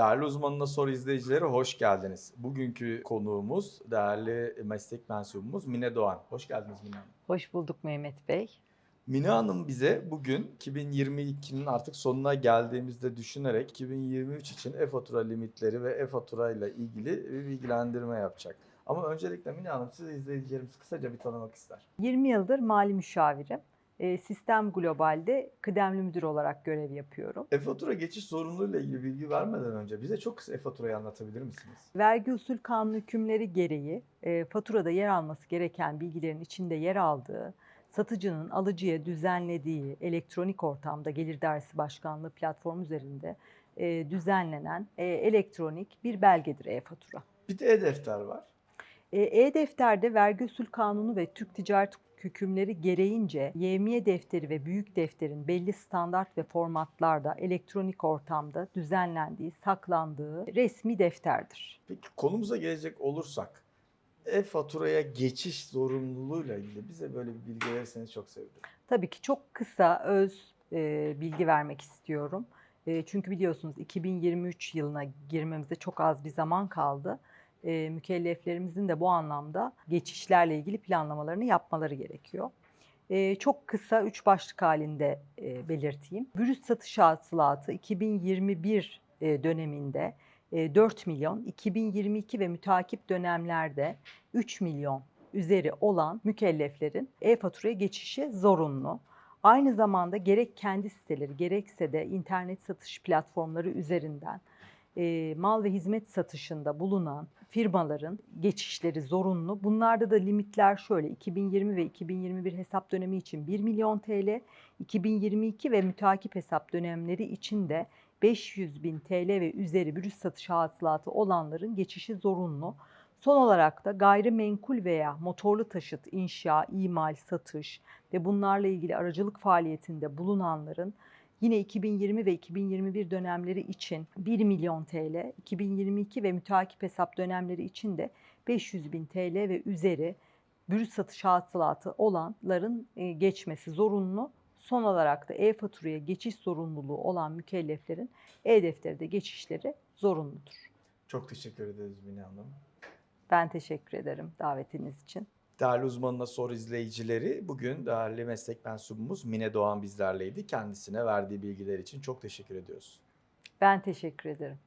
Değerli uzmanına soru izleyicileri hoş geldiniz. Bugünkü konuğumuz değerli meslek mensubumuz Mine Doğan. Hoş geldiniz Mine Hanım. Hoş bulduk Mehmet Bey. Mine Hanım bize bugün 2022'nin artık sonuna geldiğimizde düşünerek 2023 için e-fatura limitleri ve e-fatura ile ilgili bir bilgilendirme yapacak. Ama öncelikle Mine Hanım size izleyicilerimiz kısaca bir tanımak ister. 20 yıldır mali müşavirim. E, Sistem Global'de kıdemli müdür olarak görev yapıyorum. E-fatura geçiş zorunluluğuyla ilgili bilgi vermeden önce bize çok kısa e-faturayı anlatabilir misiniz? Vergi usul kanunu hükümleri gereği e, faturada yer alması gereken bilgilerin içinde yer aldığı, satıcının alıcıya düzenlediği elektronik ortamda Gelir Dersi Başkanlığı platformu üzerinde e, düzenlenen e, elektronik bir belgedir e-fatura. Bir de e-defter var. E, E-Defter'de vergi usul kanunu ve Türk ticaret hükümleri gereğince yevmiye defteri ve büyük defterin belli standart ve formatlarda elektronik ortamda düzenlendiği, saklandığı resmi defterdir. Peki konumuza gelecek olursak e-faturaya geçiş zorunluluğuyla ilgili bize böyle bir bilgi verirseniz çok sevinirim. Tabii ki çok kısa öz e, bilgi vermek istiyorum. E, çünkü biliyorsunuz 2023 yılına girmemize çok az bir zaman kaldı. E, mükelleflerimizin de bu anlamda geçişlerle ilgili planlamalarını yapmaları gerekiyor. E, çok kısa üç başlık halinde e, belirteyim. Brüt satış hasılatı 2021 e, döneminde e, 4 milyon, 2022 ve mütakip dönemlerde 3 milyon üzeri olan mükelleflerin e-faturaya geçişi zorunlu. Aynı zamanda gerek kendi siteleri gerekse de internet satış platformları üzerinden e, mal ve hizmet satışında bulunan firmaların geçişleri zorunlu. Bunlarda da limitler şöyle 2020 ve 2021 hesap dönemi için 1 milyon TL, 2022 ve mütakip hesap dönemleri için de 500 bin TL ve üzeri brüt satış hasılatı olanların geçişi zorunlu. Son olarak da gayrimenkul veya motorlu taşıt, inşa, imal, satış ve bunlarla ilgili aracılık faaliyetinde bulunanların yine 2020 ve 2021 dönemleri için 1 milyon TL, 2022 ve mütakip hesap dönemleri için de 500 bin TL ve üzeri brüt satış hasılatı olanların e, geçmesi zorunlu. Son olarak da e-faturaya geçiş zorunluluğu olan mükelleflerin e-defterde geçişleri zorunludur. Çok teşekkür ederiz Mine Hanım. Ben teşekkür ederim davetiniz için. Değerli uzmanına soru izleyicileri bugün değerli meslek mensubumuz Mine Doğan bizlerleydi. Kendisine verdiği bilgiler için çok teşekkür ediyoruz. Ben teşekkür ederim.